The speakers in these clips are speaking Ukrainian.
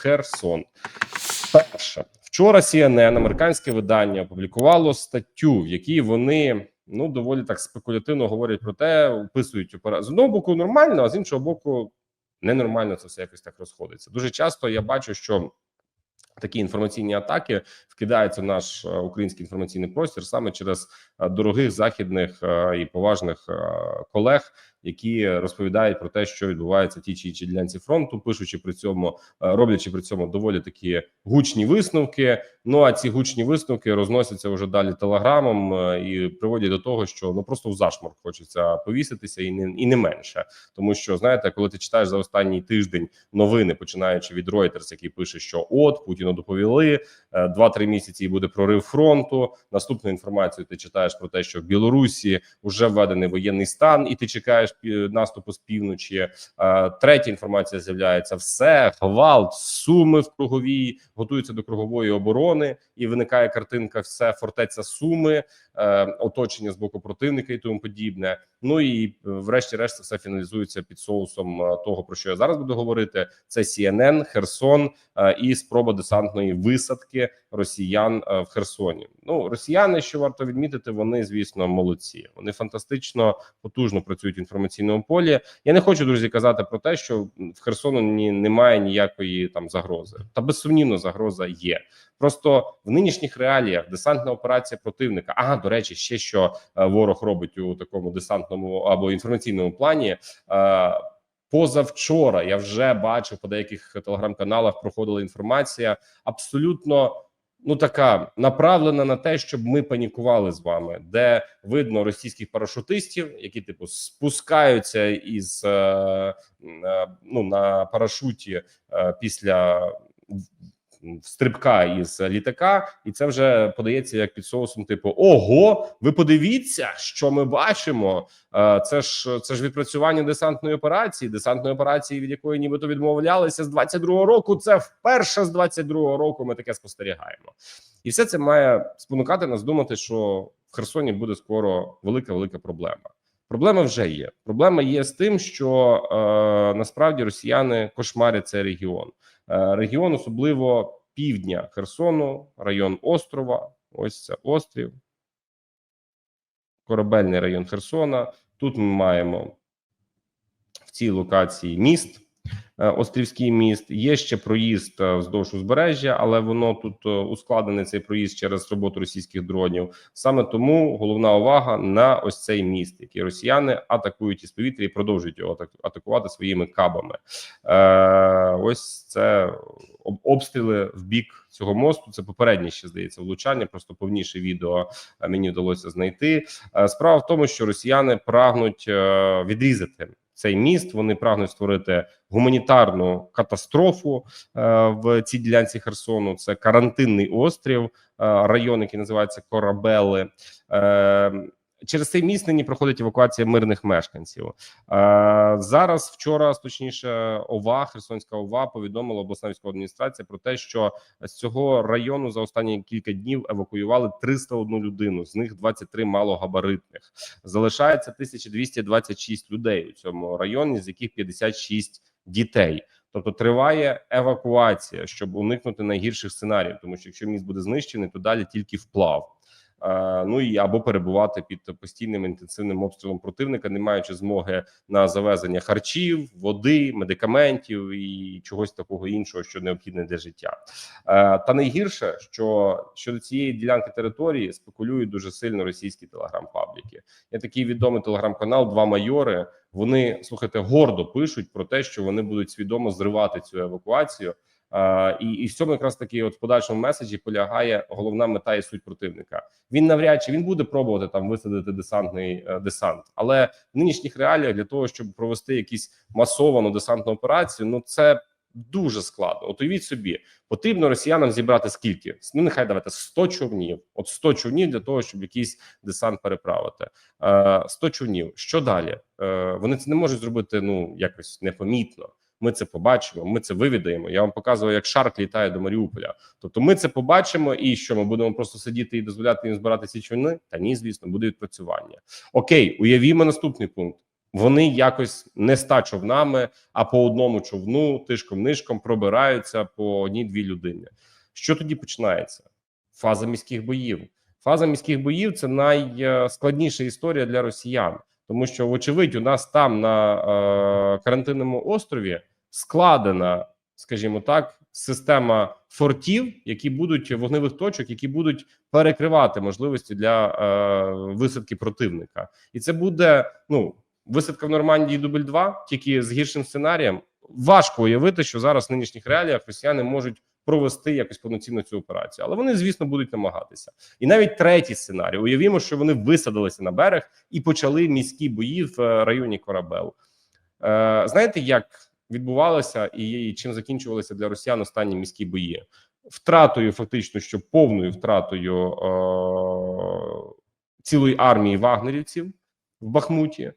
Херсон. Перше вчора CNN, американське видання, опублікувало статтю, в якій вони ну доволі так спекулятивно говорять про те, описують з одного боку нормально, а з іншого боку, ненормально це все якось так розходиться. Дуже часто я бачу, що такі інформаційні атаки вкидаються в наш е, український інформаційний простір саме через е, дорогих західних е, і поважних колег, які розповідають про те, що відбувається в тій чи іншій ділянці фронту, пишучи при цьому, роблячи при цьому доволі такі гучні висновки. Ну а ці гучні висновки розносяться вже далі телеграмом і приводять до того, що ну просто в зашморк хочеться повіситися, і не і не менше, тому що знаєте, коли ти читаєш за останній тиждень новини, починаючи від Reuters, який пише, що от Путіну доповіли е, два-три місяці і буде прорив фронту. Наступну інформацію ти читаєш про те, що в Білорусі вже введений воєнний стан, і ти чекаєш наступу з півночі. Е, Третя інформація з'являється: все гвалт, суми в круговій готуються до кругової оборони, і виникає картинка: все фортеця Суми, е, оточення з боку противника і тому подібне. Ну і е, врешті-решт все фіналізується під соусом е, того, про що я зараз буду говорити. Це CNN, Херсон е, і спроба десантної висадки росіян е, в Херсоні. Ну росіяни, що варто відмітити, вони звісно молодці. Вони фантастично потужно працюють в інформаційному полі. Я не хочу друзі казати про те, що в Херсону ні немає ніякої там загрози. Та безсумнівно загроза є. Просто в нинішніх реаліях десантна операція противника. Ага, до речі, ще що е, ворог робить у такому десантному або інформаційному плані. Позавчора я вже бачив по деяких телеграм-каналах проходила інформація абсолютно ну така направлена на те, щоб ми панікували з вами, де видно російських парашутистів, які типу спускаються із е, е, ну на парашуті е, після стрибка із літака, і це вже подається як під соусом. Типу, ого, ви подивіться, що ми бачимо. Е, Це ж це ж відпрацювання десантної операції, десантної операції, від якої нібито відмовлялися з 22-го року. Це вперше з 22-го року. Ми таке спостерігаємо, і все це має спонукати нас думати, що в Херсоні буде скоро велика велика проблема. Проблема вже є. Проблема є з тим, що е, насправді росіяни кошмарять цей регіон. Е, регіон, особливо півдня Херсону, район острова. Ось це острів, корабельний район Херсона. Тут ми маємо в цій локації міст. Е, Острівський міст є ще проїзд е, вздовж узбережжя, але воно тут е, ускладнений цей проїзд через роботу російських дронів. Саме тому головна увага на ось цей міст, який росіяни атакують із повітря і продовжують його атак- атакувати своїми кабами. Ось це обстріли в бік цього мосту. Це попереднє ще здається влучання. Просто повніше відео мені вдалося знайти. Справа в тому, що росіяни прагнуть відрізати цей міст. Вони прагнуть створити гуманітарну катастрофу е, в цій ділянці Херсону. Це карантинний острів, е, район, який називається Корабели. Через цей міст нині проходить евакуація мирних мешканців. Е, зараз вчора, точніше, ОВА, Херсонська ОВА повідомила обласна військова адміністрація про те, що з цього району за останні кілька днів евакуювали 301 людину, з них 23 малогабаритних. Залишається 1226 людей у цьому районі, з яких 56 дітей. Тобто триває евакуація, щоб уникнути найгірших сценаріїв, тому що якщо міст буде знищений, то далі тільки вплав. Е, Ну і або перебувати під постійним інтенсивним обстрілом противника, не маючи змоги на завезення харчів, води, медикаментів і чогось такого іншого, що необхідне для життя. Е, Та найгірше, що щодо цієї ділянки території спекулюють дуже сильно російські телеграм-пабліки. Є такий відомий телеграм-канал Два майори. Вони слухайте гордо пишуть про те, що вони будуть свідомо зривати цю евакуацію. Uh, і, і в цьому якраз таки, от в подальшому меседжі полягає головна мета і суть противника. Він навряд чи він буде пробувати там висадити десантний е, десант, але в нинішніх реаліях для того, щоб провести якісь масовану десантну операцію, ну це дуже складно. От уявіть собі, потрібно росіянам зібрати скільки? Ну нехай давайте 100 човнів. От 100 човнів для того, щоб якийсь десант переправити. Е, 100 човнів. Що далі? Е, Вони це не можуть зробити ну якось непомітно. Ми це побачимо. Ми це вивідаємо. Я вам показував, як шарк літає до Маріуполя. Тобто, ми це побачимо, і що ми будемо просто сидіти і дозволяти їм збирати ці човни? Та ні, звісно, буде відпрацювання. Окей, уявімо наступний пункт. Вони якось не ста човнами, а по одному човну тишком нишком пробираються по одній-дві людини. Що тоді починається? Фаза міських боїв. Фаза міських боїв це найскладніша історія для росіян, тому що, вочевидь, у нас там на е, карантинному острові складена, скажімо так, система фортів, які будуть вогневих точок, які будуть перекривати можливості для е, висадки противника, і це буде ну висадка в Нормандії дубль 2 тільки з гіршим сценарієм. Важко уявити, що зараз в нинішніх реаліях росіяни можуть провести якось повноцінно цю операцію, але вони, звісно, будуть намагатися. І навіть третій сценарій: уявімо, що вони висадилися на берег і почали міські бої в е, районі Корабел. Е, знаєте, як відбувалося і чим закінчувалися для росіян останні міські бої? Втратою, фактично, що повною втратою е, цілої армії вагнерівців в Бахмуті,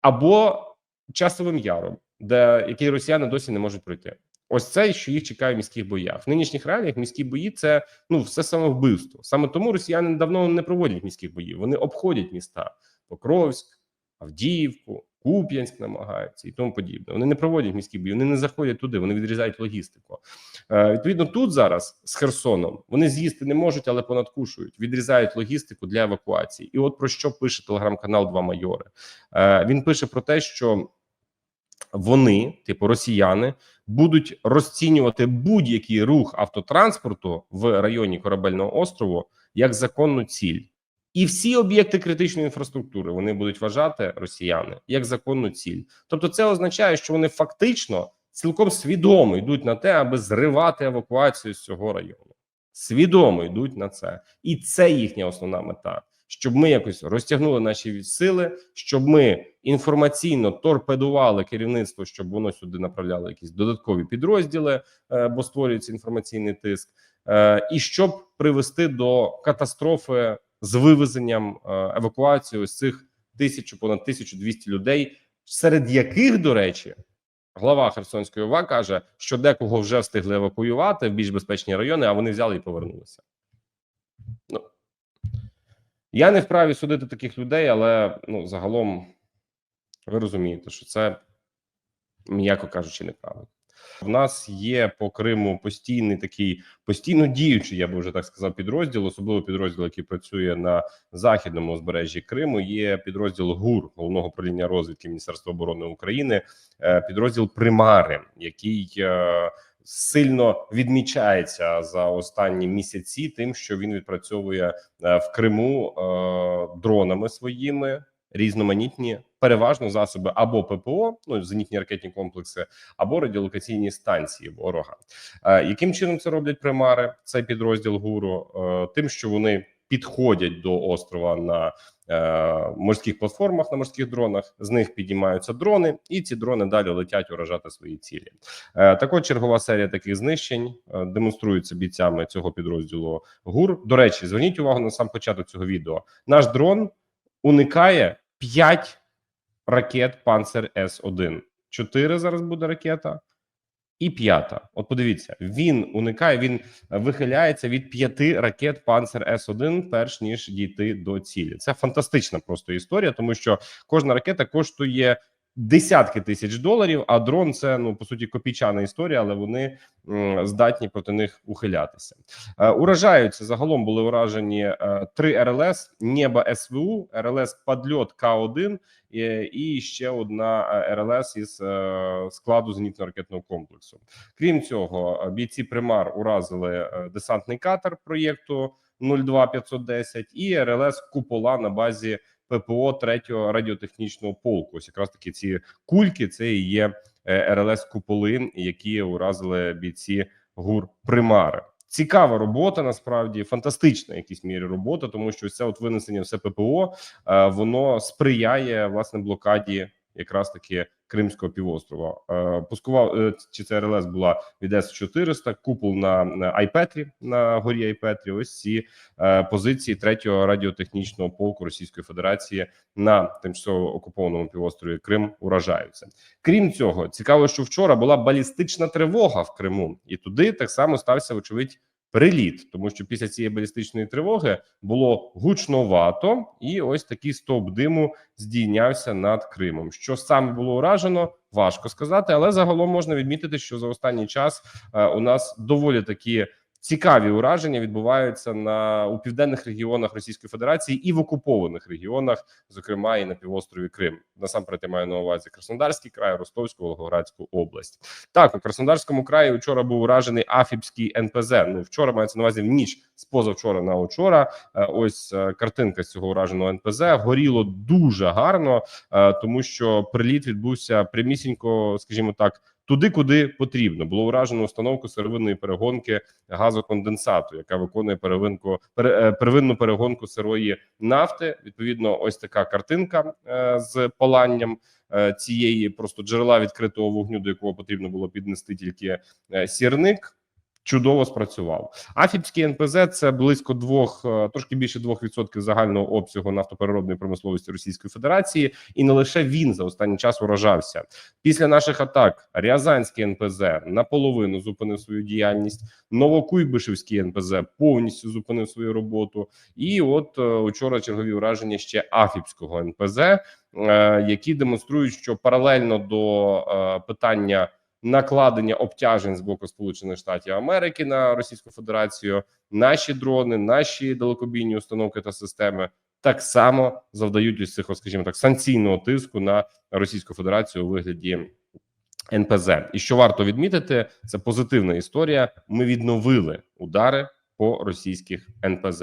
або часовим яром, де який росіяни досі не можуть пройти. Ось це, що їх чекає в міських боях. В нинішніх реаліях міські бої це ну все самовбивство. Саме тому росіяни давно не проводять міських боїв. Вони обходять міста Покровськ, Авдіївку, Куп'янськ намагаються і тому подібне. Вони не проводять міські бої, вони не заходять туди, вони відрізають логістику. Е, відповідно, тут зараз з Херсоном вони з'їсти не можуть, але понадкушують, відрізають логістику для евакуації. І от про що пише телеграм-канал Два майори. Е, він пише про те, що вони, типу росіяни, будуть розцінювати будь-який рух автотранспорту в районі корабельного острову як законну ціль. І всі об'єкти критичної інфраструктури вони будуть вважати росіяни як законну ціль. Тобто, це означає, що вони фактично цілком свідомо йдуть на те, аби зривати евакуацію з цього району. Свідомо йдуть на це, і це їхня основна мета. Щоб ми якось розтягнули наші сили, щоб ми інформаційно торпедували керівництво, щоб воно сюди направляло якісь додаткові підрозділи, е, бо створюється інформаційний тиск, е, і щоб привести до катастрофи з вивезенням е, евакуації ось цих тисячу понад 1200 людей, серед яких, до речі, глава Херсонської ОВА каже, що декого вже встигли евакуювати в більш безпечні райони, а вони взяли і повернулися. Ну я не вправі судити таких людей, але ну загалом ви розумієте, що це м'яко кажучи, неправильно. В нас є по Криму постійний такий постійно діючий, я би вже так сказав, підрозділ, особливо підрозділ, який працює на західному узбережжі Криму. Є підрозділ ГУР головного управління розвідки Міністерства оборони України, е, підрозділ Примари, який е, сильно відмічається за останні місяці, тим, що він відпрацьовує е, в Криму дронами своїми різноманітні переважно засоби або ППО, ну зенітні ракетні комплекси, або радіолокаційні станції ворога. Е, яким чином це роблять примари? Цей підрозділ гуру, е, тим, що вони підходять до острова на е, морських платформах, на морських дронах. З них підіймаються дрони, і ці дрони далі летять уражати свої цілі. Е, також чергова серія таких знищень е, демонструється бійцями цього підрозділу. ГУР. До речі, зверніть увагу на сам початок цього відео. Наш дрон уникає 5 ракет Панцер С 1 4 зараз буде ракета, і п'ята. От подивіться, він уникає, він вихиляється від п'яти ракет Панцер С 1 перш ніж дійти до цілі. Це фантастична просто історія, тому що кожна ракета коштує десятки тисяч доларів. А дрон це ну по суті копійчана історія, але вони здатні проти них ухилятися. Е, уражаються загалом були уражені е, три РЛС Небо СВУ, РЛС Падльот К 1 і, ще одна е, РЛС із е, складу зенітно-ракетного комплексу. Крім цього, бійці Примар уразили е, десантний катер проєкту 02510 і РЛС Купола на базі. ППО третього радіотехнічного полку. Ось якраз таки ці кульки це і є е, РЛС Куполи, які уразили бійці гур Примари. Цікава робота, насправді фантастична, якісь мірі робота, тому що це от винесення все ППО воно сприяє власне блокаді якраз таки Кримського півострова. Е, пускував е, чи це РЛС була від С 400 купол на, на Айпетрі на горі Айпетрі. Ось ці е, позиції третього радіотехнічного полку Російської Федерації на тимчасово окупованому півострові Крим уражаються. Крім цього, цікаво, що вчора була балістична тривога в Криму, і туди так само стався вочевидь приліт, тому що після цієї балістичної тривоги було гучновато, і ось такий стовп диму здійнявся над Кримом. Що саме було уражено, важко сказати, але загалом можна відмітити, що за останній час е, у нас доволі такі. Цікаві ураження відбуваються на у південних регіонах Російської Федерації і в окупованих регіонах, зокрема і на півострові Крим. Насамперед я маю на увазі Краснодарський край, Ростовську, Волгоградську область. Так у Краснодарському краї вчора був уражений Афіпський НПЗ. Ну вчора мається на увазі в ніч з позавчора на учора. Е, Ось е, картинка з цього ураженого НПЗ горіло дуже гарно, е, тому що приліт відбувся прямісінько, скажімо так. Туди, куди потрібно, було уражено установку сировинної перегонки газоконденсату, яка виконує первинку е, первинну перегонку сирої нафти. Відповідно, ось така картинка е, з поланням е, цієї просто джерела відкритого вогню, до якого потрібно було піднести тільки сірник. Чудово спрацював. Афіпський НПЗ це близько двох, е, трошки більше двох відсотків загального обсягу нафтопереробної промисловості Російської Федерації, і не лише він за останній час уражався. Після наших атак Рязанський НПЗ наполовину зупинив свою діяльність. Новокуйбишевський НПЗ повністю зупинив свою роботу. І от е, учора чергові ураження ще Афіпського НПЗ, е, які демонструють, що паралельно до питання накладення обтяжень з боку Сполучених Штатів Америки на Російську Федерацію, наші дрони, наші далекобійні установки та системи. Так само завдають ось цих, скажімо так, санкційного тиску на Російську Федерацію у вигляді НПЗ. І що варто відмітити, це позитивна історія. Ми відновили удари по російських НПЗ.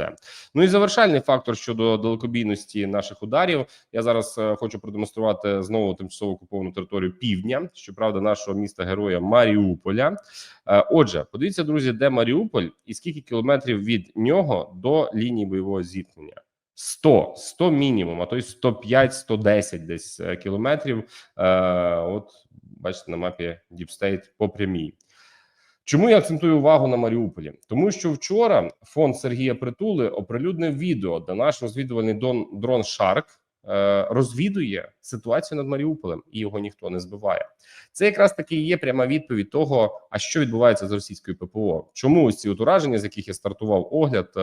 Ну і завершальний фактор щодо далекобійності наших ударів. Я зараз е, хочу продемонструвати знову тимчасово окуповану територію півдня, щоправда, нашого міста героя Маріуполя. Е, Отже, подивіться, друзі, де Маріуполь і скільки кілометрів від нього до лінії бойового зіткнення. 100, 100 мінімум, а то й 105, 110 десь е, кілометрів. Е, От бачите на мапі State по прямій. Чому я акцентую увагу на Маріуполі? Тому що вчора фонд Сергія Притули оприлюднив відео, де наш розвідувальний дрон, Шарк е, розвідує ситуацію над Маріуполем, і його ніхто не збиває. Це якраз таки є пряма відповідь того, а що відбувається з російською ППО. Чому ось ці от ураження, з яких я стартував огляд е,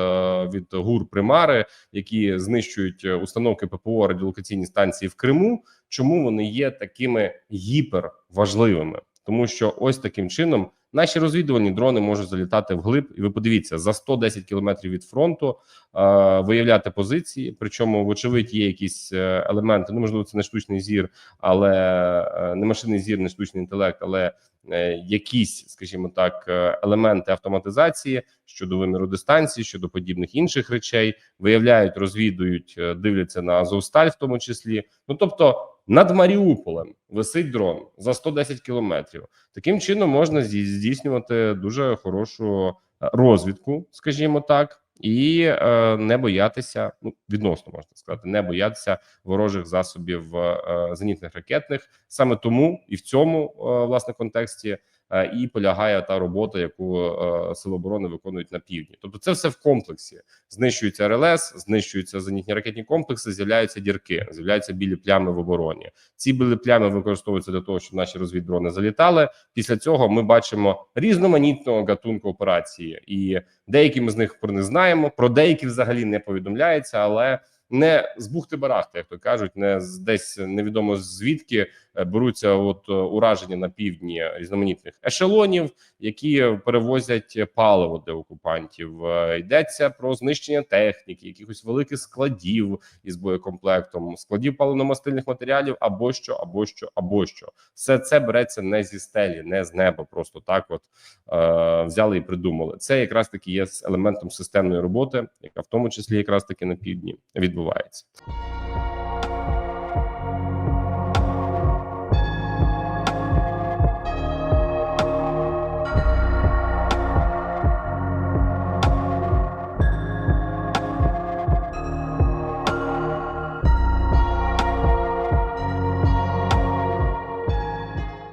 від ГУР Примари, які знищують е, установки ППО радіолокаційні станції в Криму. Чому вони є такими гіперважливими? Тому що ось таким чином наші розвідувальні дрони можуть залітати вглиб, і ви подивіться за 110 кілометрів від фронту е, виявляти позиції. Причому, вочевидь, є якісь е, елементи. Ну можливо, це не штучний зір, але е, не машинний зір, не штучний інтелект, але е, якісь, скажімо так, елементи автоматизації щодо виміру дистанції, щодо подібних інших речей, виявляють, розвідують, дивляться на Азовсталь, в тому числі. Ну тобто. Над Маріуполем висить дрон за 110 кілометрів. Таким чином можна здійснювати дуже хорошу е, розвідку, скажімо так, і е, не боятися, ну відносно можна сказати, не боятися ворожих засобів е, зенітних ракетних. Саме тому і в цьому е, власне контексті е, і полягає та робота, яку е, сили оборони виконують на півдні. Тобто, це все в комплексі. Знищується РЛС, знищуються зенітні ракетні комплекси, з'являються дірки, з'являються білі плями в обороні. Ці білі плями використовуються для того, щоб наші розвіддрони залітали. Після цього ми бачимо різноманітного гатунку операції, і деякі ми з них про не знаємо. Про деякі взагалі не повідомляється, але не з бухти барахти, як то кажуть, не з десь невідомо звідки е, беруться от е, ураження на півдні різноманітних ешелонів, які перевозять паливо для окупантів. Е, Йдеться про знищення техніки, якихось великих складів із боєкомплектом, складів паливно-мастильних матеріалів або що, або що, або що. Все це береться не зі стелі, не з неба. Просто так, от е, взяли і придумали. Це якраз таки є елементом системної роботи, яка в тому числі якраз таки на півдні відбувається.